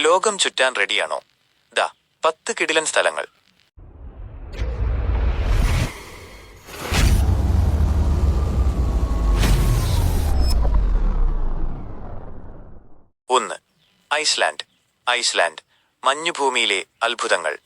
ലോകം ചുറ്റാൻ റെഡിയാണോ ദാ പത്ത് കിടിലൻ സ്ഥലങ്ങൾ. ഒന്ന് ഐസ്ലാൻഡ്. ഐസ്ലാൻഡ് മഞ്ഞുഭൂമിയിലെ അത്ഭുതങ്ങൾ.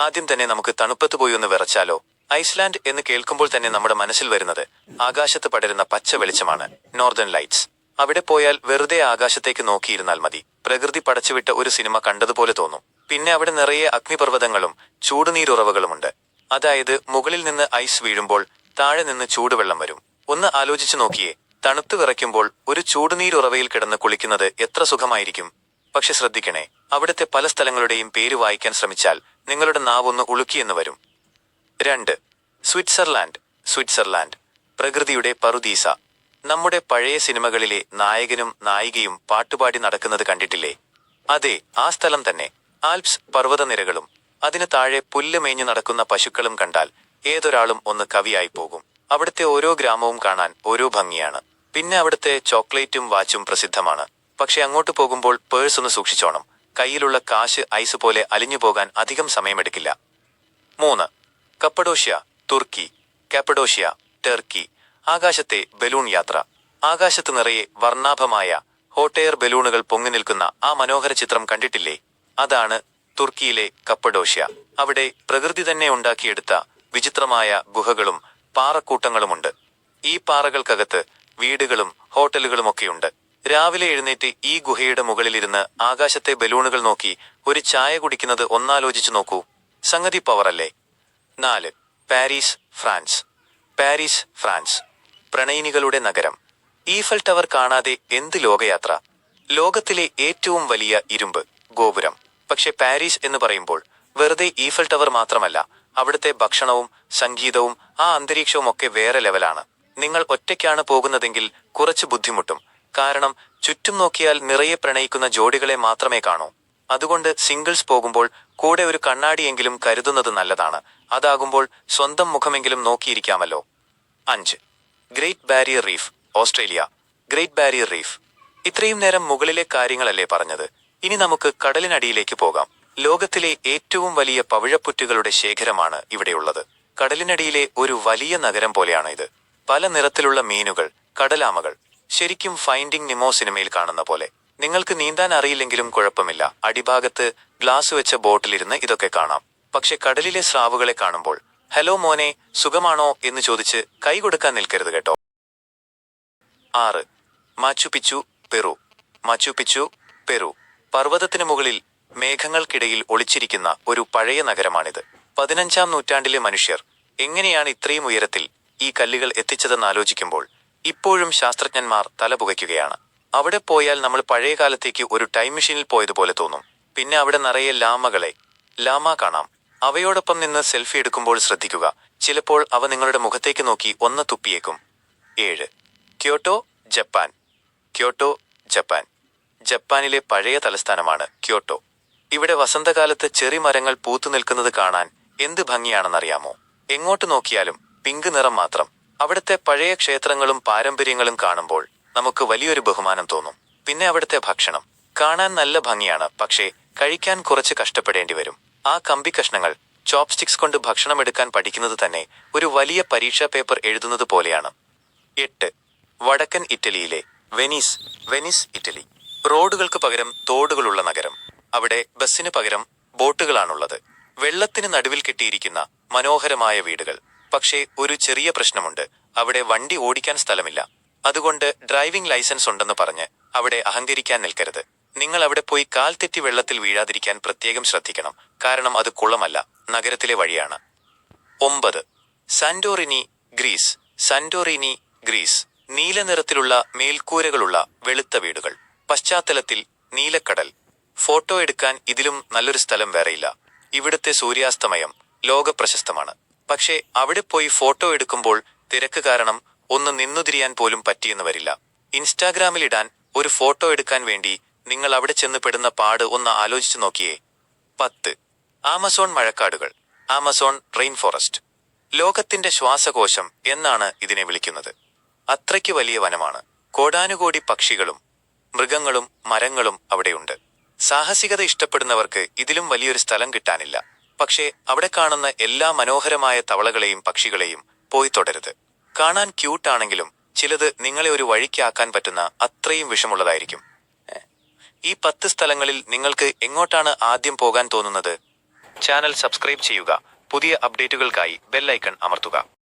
ആദ്യം തന്നെ നമുക്ക് തണുപ്പത്ത് പോയി ഒന്ന് വിറച്ചാലോ? ഐസ്ലാൻഡ് എന്ന് കേൾക്കുമ്പോൾ തന്നെ നമ്മുടെ മനസ്സിൽ വരുന്നത് ആകാശത്ത് പടരുന്ന പച്ച വെളിച്ചമാണ് നോർത്തേൺ ലൈറ്റ്സ്. അവിടെ പോയാൽ വെറുതെ ആകാശത്തേക്ക് നോക്കിയിരുന്നാൽ മതി. പ്രകൃതി പടച്ചുവിട്ട ഒരു സിനിമ കണ്ടതുപോലെ തോന്നും. പിന്നെ അവിടെ നിറയെ അഗ്നിപർവതങ്ങളും ചൂടുനീരുറവകളുമുണ്ട്. അതായത് മുകളിൽ നിന്ന് ഐസ് വീഴുമ്പോൾ താഴെ നിന്ന് ചൂടുവെള്ളം വരും. ഒന്ന് ആലോചിച്ചു നോക്കിയേ തണുത്തു വിറയ്ക്കുമ്പോൾ ഒരു ചൂടുനീരുറവയിൽ കിടന്ന് കുളിക്കുന്നത് എത്ര സുഖമായിരിക്കും? പക്ഷെ ശ്രദ്ധിക്കണേ അവിടുത്തെ പല സ്ഥലങ്ങളുടെയും പേര് വായിക്കാൻ ശ്രമിച്ചാൽ നിങ്ങളുടെ നാവൊന്ന് ഉളുക്കിയെന്ന് വരും. രണ്ട് സ്വിറ്റ്സർലാൻഡ് സ്വിറ്റ്സർലാൻഡ് പ്രകൃതിയുടെ പറുദീസ. നമ്മുടെ പഴയ സിനിമകളിലെ നായകനും നായികയും പാട്ടുപാടി നടക്കുന്നത് കണ്ടിട്ടില്ലേ? അതെ ആ സ്ഥലം തന്നെ. ആൽപ്സ് പർവതനിരകളും. അതിന് താഴെ പുല്ല് മേഞ്ഞു നടക്കുന്ന പശുക്കളും കണ്ടാൽ ഏതൊരാളും ഒന്ന് കവിയായി പോകും. അവിടുത്തെ ഓരോ ഗ്രാമവും കാണാൻ ഓരോ ഭംഗിയാണ്. പിന്നെ അവിടുത്തെ ചോക്ലേറ്റും വാച്ചും പ്രസിദ്ധമാണ്. പക്ഷെ അങ്ങോട്ട് പോകുമ്പോൾ പേഴ്സ് ഒന്ന് സൂക്ഷിച്ചോണം. കയ്യിലുള്ള കാശ് ഐസ് പോലെ അലിഞ്ഞു പോകാൻ അധികം സമയമെടുക്കില്ല. മൂന്ന്. കപ്പഡോഷ്യ തുർക്കി. Cappadocia Turkey. ആകാശത്തെ ബലൂൺ യാത്ര. ആകാശത്ത് നിറയെ വർണാഭമായ ഹോട്ടെയർ ബലൂണുകൾ പൊങ്ങി നിൽക്കുന്ന ആ മനോഹര ചിത്രം കണ്ടിട്ടില്ലേ? അതാണ് തുർക്കിയിലെ കപ്പഡോഷ്യ. അവിടെ പ്രകൃതി തന്നെ ഉണ്ടാക്കിയെടുത്ത വിചിത്രമായ ഗുഹകളും പാറക്കൂട്ടങ്ങളുമുണ്ട്. ഈ പാറകൾക്കകത്ത് വീടുകളും ഹോട്ടലുകളുമൊക്കെയുണ്ട്. രാവിലെ എഴുന്നേറ്റ് ഈ ഗുഹയുടെ മുകളിലിരുന്ന് ആകാശത്തെ ബലൂണുകൾ നോക്കി ഒരു ചായ കുടിക്കുന്നത് ഒന്നാലോചിച്ചു നോക്കൂ. സംഗതി പവറല്ലേ? നാല്. Paris France. Paris France. പ്രണയിനികളുടെ നഗരം. ഈഫൽ ടവർ കാണാതെ എന്ത് ലോകയാത്ര? ലോകത്തിലെ ഏറ്റവും വലിയ ഇരുമ്പ് ഗോപുരം. പക്ഷെ പാരീസ് എന്ന് പറയുമ്പോൾ വെറുതെ ഈഫൽ ടവർ മാത്രമല്ല അവിടുത്തെ ഭക്ഷണവും സംഗീതവും ആ അന്തരീക്ഷവും ഒക്കെ വേറെ ലെവലാണ്. നിങ്ങൾ ഒറ്റയ്ക്കാണ് പോകുന്നതെങ്കിൽ കുറച്ച് ബുദ്ധിമുട്ടും. കാരണം ചുറ്റും നോക്കിയാൽ നിറയെ പ്രണയിക്കുന്ന ജോഡികളെ മാത്രമേ കാണൂ. അതുകൊണ്ട് സിംഗിൾസ് പോകുമ്പോൾ കൂടെ ഒരു കണ്ണാടിയെങ്കിലും കരുതുന്നത് നല്ലതാണ്. അതാകുമ്പോൾ സ്വന്തം മുഖമെങ്കിലും നോക്കിയിരിക്കാമല്ലോ. അഞ്ച്. Great Barrier Reef Australia. Great Barrier Reef ഇത്രയും നേരം മുകളിലെ കാര്യങ്ങളല്ലേ പറഞ്ഞത്. ഇനി നമുക്ക് കടലിനടിയിലേക്ക് പോകാം. ലോകത്തിലെ ഏറ്റവും വലിയ പവിഴപ്പുറ്റുകളുടെ ശേഖരമാണ് ഇവിടെയുള്ളത്. കടലിനടിയിലെ ഒരു വലിയ നഗരം പോലെയാണ് ഇത് പല നിറത്തിലുള്ള മീനുകൾ കടലാമകൾ ശരിക്കും ഫൈൻഡിംഗ് നിമോ സിനിമയിൽ കാണുന്ന പോലെ. നിങ്ങൾക്ക് നീന്താൻ അറിയില്ലെങ്കിലും കുഴപ്പമില്ല. അടിഭാഗത്ത് ഗ്ലാസ് വെച്ച ബോട്ടിലിരുന്ന് ഇതൊക്കെ കാണാം. പക്ഷെ കടലിലെ സ്രാവുകളെ കാണുമ്പോൾ ഹലോ മോനെ സുഖമാണോ എന്ന് ചോദിച്ച് കൈ കൊടുക്കാൻ നിൽക്കരുത് കേട്ടോ. ആറ്. മാച്ചുപിച്ചു പെറു. മാച്ചുപിച്ചു പെറു. പർവതത്തിന് മുകളിൽ മേഘങ്ങൾക്കിടയിൽ ഒളിച്ചിരിക്കുന്ന ഒരു പഴയ നഗരമാണിത്. പതിനഞ്ചാം നൂറ്റാണ്ടിലെ മനുഷ്യർ എങ്ങനെയാണ് ഇത്രയും ഉയരത്തിൽ ഈ കല്ലുകൾ എത്തിച്ചതെന്ന് ആലോചിക്കുമ്പോൾ ഇപ്പോഴും ശാസ്ത്രജ്ഞന്മാർ തലപുകയ്ക്കുകയാണ്. അവിടെ പോയാൽ നമ്മൾ പഴയ കാലത്തേക്ക് ഒരു ടൈം മെഷീനിൽ പോയതുപോലെ തോന്നും. പിന്നെ അവിടെ നിറയെ ലാമകളെ ലാമ കാണാം. അവയോടൊപ്പം നിന്ന് സെൽഫി എടുക്കുമ്പോൾ ശ്രദ്ധിക്കുക. ചിലപ്പോൾ അവ നിങ്ങളുടെ മുഖത്തേക്ക് നോക്കി ഒന്ന് തുപ്പിയേക്കും. ഏഴ്. Kyoto Japan. Kyoto Japan. ജപ്പാനിലെ പഴയ തലസ്ഥാനമാണ് ക്യോട്ടോ. ഇവിടെ വസന്തകാലത്ത് ചെറി മരങ്ങൾ പൂത്തു നിൽക്കുന്നത് കാണാൻ എന്ത് ഭംഗിയാണെന്നറിയാമോ? എങ്ങോട്ട് നോക്കിയാലും പിങ്ക് നിറം മാത്രം. അവിടുത്തെ പഴയ ക്ഷേത്രങ്ങളും പാരമ്പര്യങ്ങളും കാണുമ്പോൾ നമുക്ക് വലിയൊരു ബഹുമാനം തോന്നും. പിന്നെ അവിടുത്തെ ഭക്ഷണം. കാണാൻ നല്ല ഭംഗിയാണ് പക്ഷേ കഴിക്കാൻ കുറച്ച് കഷ്ടപ്പെടേണ്ടി വരും. ആ കമ്പി കഷ്ണങ്ങൾ ചോപ്സ്റ്റിക്സ് കൊണ്ട് ഭക്ഷണം എടുക്കാൻ പഠിക്കുന്നത് തന്നെ ഒരു വലിയ പരീക്ഷാ പേപ്പർ എഴുതുന്നത് പോലെയാണ്. എട്ട്. വടക്കൻ ഇറ്റലിയിലെ വെനീസ് വെനീസ് ഇറ്റലി. റോഡുകൾക്ക് പകരം തോടുകളുള്ള നഗരം. അവിടെ ബസ്സിന് പകരം ബോട്ടുകളാണുള്ളത്. വെള്ളത്തിന് നടുവിൽ കെട്ടിയിരിക്കുന്ന മനോഹരമായ വീടുകൾ. പക്ഷേ ഒരു ചെറിയ പ്രശ്നമുണ്ട്. അവിടെ വണ്ടി ഓടിക്കാൻ സ്ഥലമില്ല. അതുകൊണ്ട് ഡ്രൈവിംഗ് ലൈസൻസ് ഉണ്ടെന്ന് പറഞ്ഞ് അവിടെ അഹങ്കരിക്കാൻ നിൽക്കരുത്. നിങ്ങൾ അവിടെ പോയി കാൽ തെറ്റി വെള്ളത്തിൽ വീഴാതിരിക്കാൻ പ്രത്യേകം ശ്രദ്ധിക്കണം. കാരണം അത് കുളമല്ല നഗരത്തിലെ വഴിയാണ്. ഒമ്പത്. Santorini Greece. Santorini Greece. നീല നിറത്തിലുള്ള മേൽക്കൂരകളുള്ള വെളുത്ത വീടുകൾ. പശ്ചാത്തലത്തിൽ നീലക്കടൽ. ഫോട്ടോ എടുക്കാൻ ഇതിലും നല്ലൊരു സ്ഥലം വേറെയില്ല. ഇവിടുത്തെ സൂര്യാസ്തമയം ലോകപ്രശസ്തമാണ്. പക്ഷേ അവിടെ പോയി ഫോട്ടോ എടുക്കുമ്പോൾ തിരക്ക് കാരണം ഒന്ന് നിന്നുതിരിയാൻ പോലും പറ്റിയെന്ന് വരില്ല. ഇൻസ്റ്റാഗ്രാമിലിടാൻ ഒരു ഫോട്ടോ എടുക്കാൻ വേണ്ടി നിങ്ങൾ അവിടെ ചെന്ന് പെടുന്ന പാട് ഒന്ന് ആലോചിച്ചു നോക്കിയേ. പത്ത്. ആമസോൺ മഴക്കാടുകൾ. Amazon rain forest. ലോകത്തിന്റെ ശ്വാസകോശം എന്നാണ് ഇതിനെ വിളിക്കുന്നത്. അത്രയ്ക്ക് വലിയ വനമാണ്. കോടാനുകോടി പക്ഷികളും മൃഗങ്ങളും മരങ്ങളും അവിടെയുണ്ട്. സാഹസികത ഇഷ്ടപ്പെടുന്നവർക്ക് ഇതിലും വലിയൊരു സ്ഥലം കിട്ടാനില്ല. പക്ഷേ അവിടെ കാണുന്ന എല്ലാ മനോഹരമായ തവളകളെയും പക്ഷികളെയും പോയി തുടരുത്. കാണാൻ ക്യൂട്ടാണെങ്കിലും ചിലത് നിങ്ങളെ ഒരു വഴിക്കാക്കാൻ പറ്റുന്ന അത്രയും വിഷമുള്ളതായിരിക്കും. ഈ പത്ത് സ്ഥലങ്ങളിൽ നിങ്ങൾക്ക് എങ്ങോട്ടാണ് ആദ്യം പോകാൻ തോന്നുന്നത്? ചാനൽ സബ്സ്ക്രൈബ് ചെയ്യുക. പുതിയ അപ്ഡേറ്റുകൾക്കായി ബെല്ലൈക്കൺ അമർത്തുക.